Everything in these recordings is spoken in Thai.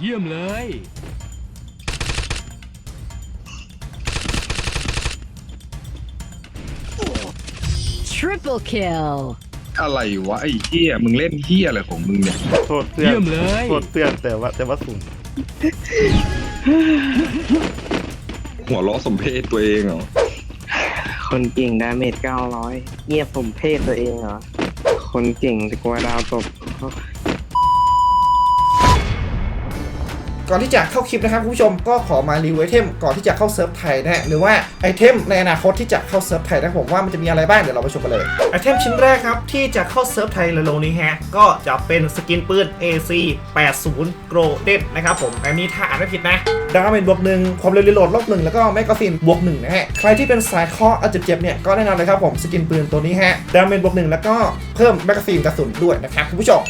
เยี่ยมเลย Triple kill. อะไรวะไอ้เหี้ยมึงเล่นเหี้ยอะไรของมึงเนี่ยโทษเพื่อนเยี่ยมเลย โทษเพื่อนแต่ว่าแต่ว่าสุ่มหัวล้อสมเพศตัวเองเหรอคนเก่งดาเมจ900เงียบผมเพศตัวเองเหรอ คนเก่งจะกลัวดาวตก ก่อนที่จะเข้าคลิปนะครับคุณผู้ชมก็ขอมารีวิวไอเทมก่อนที่จะเข้าเซิร์ฟไทยนะฮะหรือว่าไอเทมในอนาคตที่จะเข้าเซิร์ฟไทยนะครับผมว่ามันจะมีอะไรบ้างเดี๋ยวเราไปชมกันเลยไอเทมชิ้นแรกครับที่จะเข้าเซิร์ฟไทยเร็วๆนี้ฮะก็จะเป็นสกินปืน AC 80 Grow d e d นะครับผมอันนี้ถ้าอ่านไม่ผิดนะดาเมจบวกหนึ่งความเร็วรีโหลดลบหนึ่งแล้วก็แมกกาซีนบวกหนึ่งนะฮะใครที่เป็นสายเคอเอาเจ็บๆเนี่ยก็แน่นอนเลยครับผมสกินปืนตัวนี้ฮะดาเมจบวกหนึ่งแล้วก็เพิ่มแมกกาซีนกระสุนด้วยนะครับคุณผู้ชม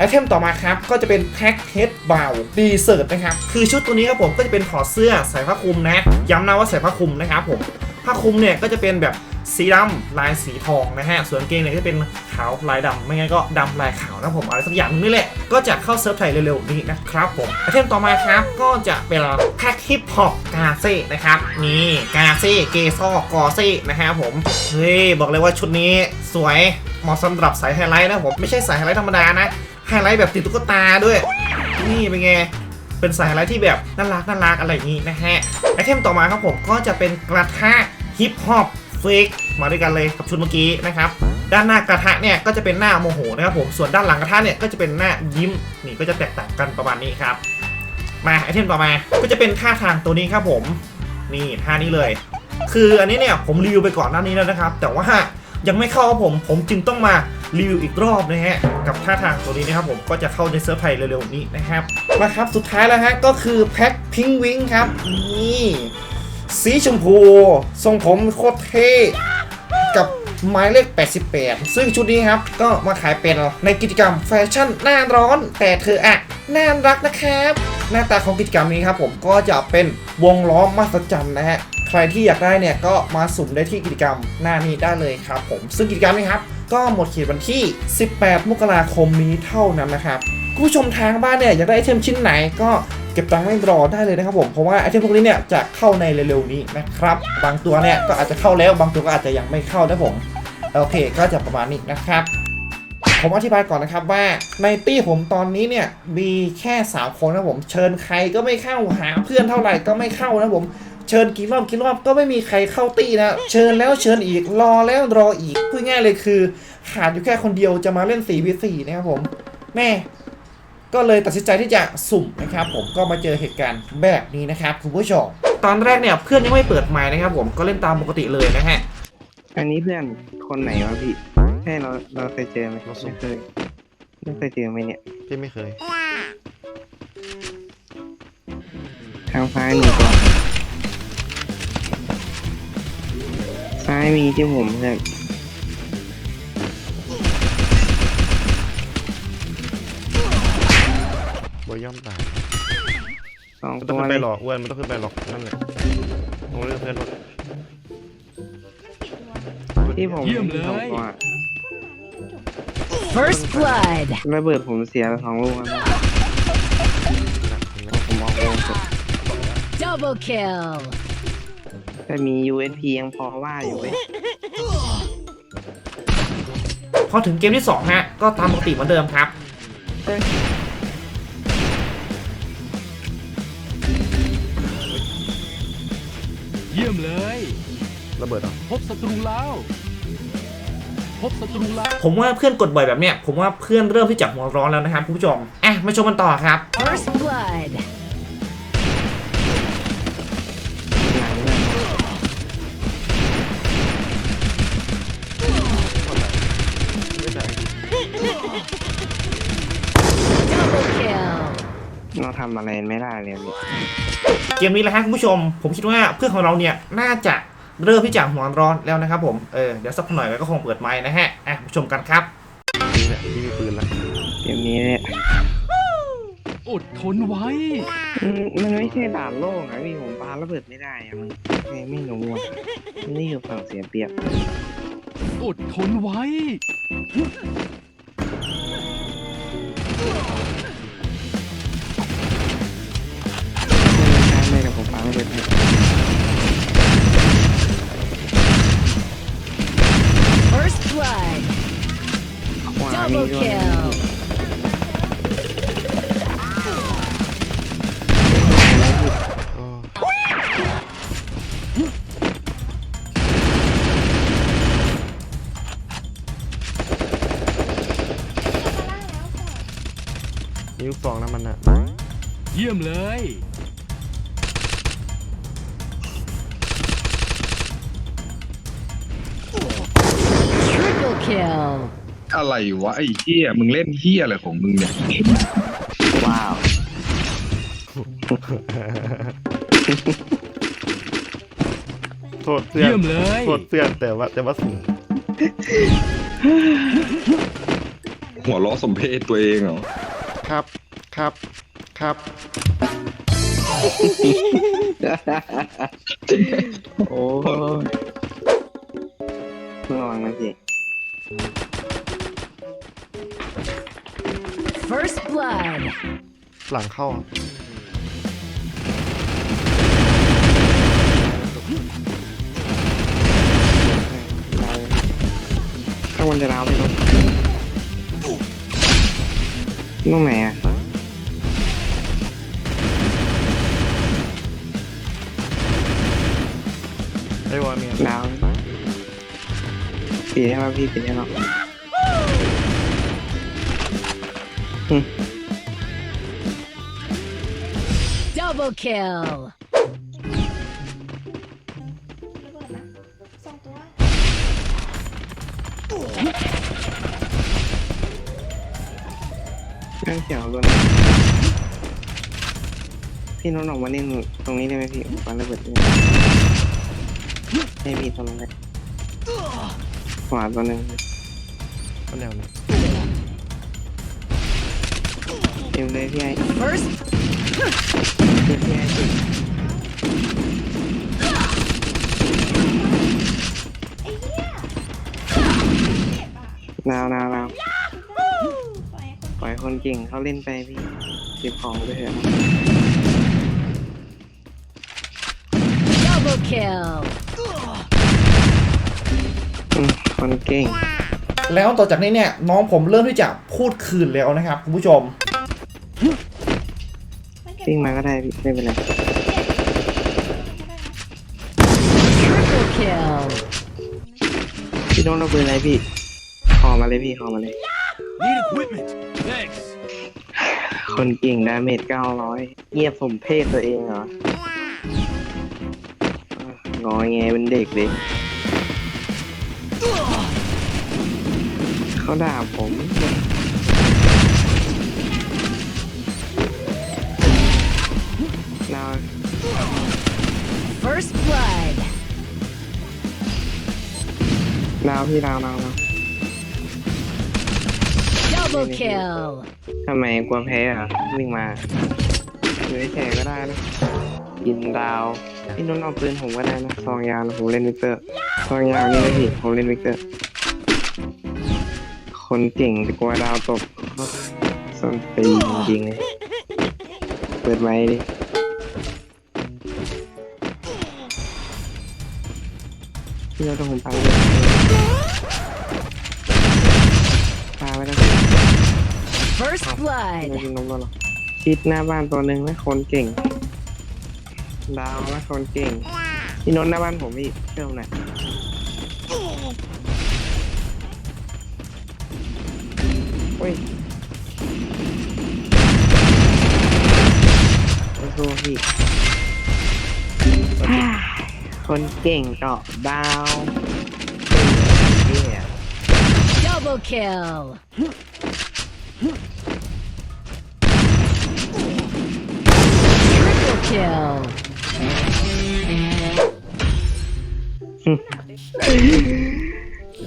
ไอเทมต่อมาครับ ก็จะเป็นแพ็คเฮดบาวดีเซิร์ตนะครับ คือชุดตัวนี้ครับผมก็จะเป็นถอดเสื้อใส่ผ้าคลุมนะ ย้ำนะว่าใส่ผ้าคลุมนะครับผม ผ้าคลุมเนี่ยก็จะเป็นแบบสีดำลายสีทองนะฮะ ส่วนเกงเนี่ยก็จะเป็นขาวลายดำไม่งั้นก็ดำลายขาวนะผมอะไรสักอย่างนึงนี่แหละ ก็จะเข้าเซิร์ฟไทยเร็วๆนี้นะครับผมไอเทมต่อมาครับก็จะเป็นแพ็คฮิปฮอปกาเซ่นะครับนี่กาเซ่เกซอกอเซ่นะครับผมเฮ้ยบอกเลยว่าชุดนี้สวยเหมาะสำหรับสายไฮไลท์นะผมไม่ใช่สายไฮไลท์ธรรมดานะ ไฮไลท์แบบติดตุ๊กตาด้วย นี่เป็นไง เป็นสายไฮไลท์ที่แบบน่ารักน่ารักอะไรอย่างนี้นะฮะ ไอเทมต่อมาครับผมก็จะเป็นกระทะฮิปฮอปเฟกมาด้วยกันเลยกับชุดเมื่อกี้นะครับ ด้านหน้ากระทะเนี่ยก็จะเป็นหน้าโมโหนะครับผม ส่วนด้านหลังกระทะเนี่ยก็จะเป็นหน้ายิ้ม นี่ก็จะแตกต่างกันประมาณนี้ครับ มาไอเทมต่อมา ก็จะเป็นท่าทางตัวนี้ครับผม นี่ท่านี้เลย คืออันนี้เนี่ยผมรีวิวไปก่อนหน้านี้แล้วนะครับ แต่ว่า ยังไม่เข้าครับผม ผมจึงต้องมารีวิวอีกรอบนะฮะ กับท่าทางตัวนี้นะครับผมก็จะเข้าในเซิร์ฟไทยเร็วๆนี้นะครับมาครับสุดท้ายแล้วฮะก็คือแพ็คพิงวิงครับนี่สีชมพู ทรงผมโคตรเท่กับหมายเลข 88 ซึ่งชุดนี้ครับก็มาขายเป็นในกิจกรรมแฟชั่นหน้าร้อน แต่เธออะน่ารักนะครับ หน้าตาของกิจกรรมนี้ครับผมก็จะเป็นวงล้อมมหัศจรรย์นะฮะ ใครที่อยากได้เนี่ยก็มาสุ่มได้ที่กิจกรรมหน้านี้ได้เลยครับผมซึ่งกิจกรรมนี้ครับก็หมดเขตวันที่ 18 มกราคมนี้เท่านั้นนะครับคุณผู้ชมทางบ้านเนี่ยอยากได้ไอเทมชิ้นไหนก็เก็บตังค์ไว้รอได้เลยนะครับผมเพราะว่าไอเทมพวกนี้เนี่ยจะเข้าในเร็วๆนี้นะครับบางตัวเนี่ยก็อาจจะเข้าแล้วบางตัวก็อาจจะยังไม่เข้านะผมโอเคก็จะประมาณนี้นะครับผมอธิบายก่อนนะครับว่าในตี้ผมตอนนี้เนี่ยมีแค่สามคนนะผมเชิญใครก็ไม่เข้าหาเพื่อนเท่าไหร่ก็ไม่เข้านะผม เชิญกี่รอบกี่รอบก็ไม่มีใครเข้าตี้นะ เชิญแล้วเชิญอีกรอแล้วรออีกพูดง่ายเลยคือ ขาดอยู่แค่คนเดียวจะมาเล่น 4v4 นะครับผม แม่ ก็เลยตัดสินใจที่จะสุ่มนะครับ ผมก็มาเจอเหตุการณ์แบบนี้นะครับคุณผู้ชมตอนแรกเนี่ยเพื่อนยังไม่เปิดไมค์นะครับ ผมก็เล่นตามปกติเลยนะฮะอันนี้เพื่อนคนไหนวะพี่ใช่เราเราเคยเจอไหมไม่เคยไม่เคยเจอไหมเนี่ย พี่ไม่เคย ทางซ้ายมีตัว ซ้ายมีที่ผมเพื่อนบอยย่อมตายสองมันตัต้องวขึ้นเลไปยหรอกอ้วนมันต้องขึ้นไปหรอกนั่นแหละลงเรื่องเพื่อนรถที่ผมเยี่ยมเลย สองตัว First blood. ระเบิดผมเสียไปสองลูกแล้วนะผมเอาวงสุด Double kill. แต่มี USP ยังพอว่าอยู่เว้ยพอถึงเกมที่ 2 ฮะ ก็ตามปกติเหมือนเดิมครับ เยี่ยมเลย ระเบิดเหรอพบศัตรูแล้ว พบศัตรูแล้ว ผมว่าเพื่อนกดบ่อยแบบเนี้ย ผมว่าเพื่อนเริ่มที่จะหัวร้อนแล้วนะครับคุณผู้ชมอะมาชมกันต่อครับ ทำอะไรไม่ได้เลยพี่เกมนี้แหละฮะคุณผู้ชม ผมคิดว่าเพื่อนของเราเนี่ยน่าจะเริ่มที่จะหัวร้อนแล้วนะครับผมเออเดี๋ยวสักหน่อยก็คงเปิดไมค์นะฮะอะมาชมกันครับพี่เนี่ยพี่มีปืนแล้วเกมนี้เนี่ยอดทนไว้ มันมันไม่ใช่ด่านโล่งอะพี่ผมปาระเบิดไม่ได้อะมันไงไม่รู้อะนี่อยู่ฝั่งเสียเปรียบอดทนไว้ ปาระเบิดให้ First blood. ขวามี Double ด้วย kill. โอ้มีลูกสองนะมันอะเยี่ยมเลย kill. อะไรวะไอ้เหี้ยมึงเล่นเหี้ยอะไรของมึงเนี่ยว้าว โทษเพื่อนเยี่ยมเลย โทษเพื่อนแต่ว่าแต่ว่าสูงหัวล้อสมเพศตัวเองเหรอครับครับครับ โอ้ยระวังนะพี่ First blood. หลังเข้าอะข้างบนจะร้าวไปตรงตรงไหนอะ ไอ้วอเมียร้าว ปีได้ป่ะพี่ปีได้ป่ะ Double kill. สองตัว ข้างเขียวล้วนพี่น้องออกมาเล่นตรงนี้ได้ไหมพี่ผมปาระเบิดด้วยให้พี่ตรงนั้นเลย ขวาตัวหนึ่งมันแนวนี้เต็มเลยพี่ไอ้ First พี่ไอ้สินาวนาวนาวปล่อยให้คนปล่อยคนเก่งเขาเล่นไปพี่เก็บของไปเถอะ double kill. อืม คนเก่ง แล้วต่อจากนี้เนี่ยน้องผมเริ่มที่จะพูดคืนแล้วนะครับคุณผู้ชมไม่เก็บซิ่งมาก็ได้พี่ไม่เป็นไร Triple kill. พี่น้องเราเบอร์อะไรพี่ขอมาเลยพี่ขอมาเลย Need equipment thanks คนเก่งดาเมจเก้าร้อยเงียบสมเพศตัวเองเหรออะงอแงเป็นเด็กเลย เขาด่าผมเรา First blood. เราพี่เราเราเรา Double kill. ทำไมกลัวแพ้เหรอะวิ่งมาอยู่แข่ก็ได้นะกินดาว พี่นุ่นเอาปืนผมก็ได้นะซองยาวนะผมเล่นวิกเตอร์ซองยาวนี่นะพี่ผมเล่นวิกเตอร์ คนเก่งแต่กลัวดาวตกส้นตีนจริงๆเลยเปิดไม้ดิพี่เราต้องผมปังเลยปาไปแล้วพี่ First ไม่ blood. กินนมแล้วหรอชิดหน้าบ้านตัวหนึ่งนะคนเก่ง ดาวนะคนเก่งพี่นนท์หน้าบ้านผมพี่เชื่อมหน่อย อ้ยโอ้โหพี่คนเก่งเกาะดาวเฮ้ย Double kill.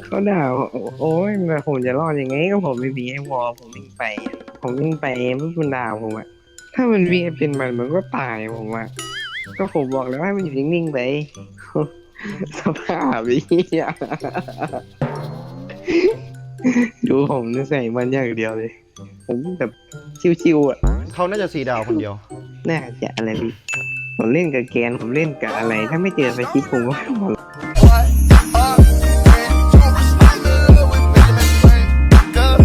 Triple kill. เขาด่าว่าโอ้ยแต่ผมจะรอดยังไง ก็ผมไม่มีไอ้วอลผมวิ่งไปอะผมวิ่งไปไม่คุณด่าผมอะถ้ามันวิ่งเป็นมันมันก็ตายผมอะก็ผมบอกแล้วให้มันอยู่นิ่งๆไป สภาพพี่อะดูผมนี่ใส่มันอย่างเดียวเลย ผมแบบชิวๆอะเขาน่าจะสีดาวคนเดียว น่าจะอะไรพี่ผมเล่นกับแกนผมเล่นกับอะไร ถ้าไม่เจอสคริปต์ผมก็ไม่หัวเราะ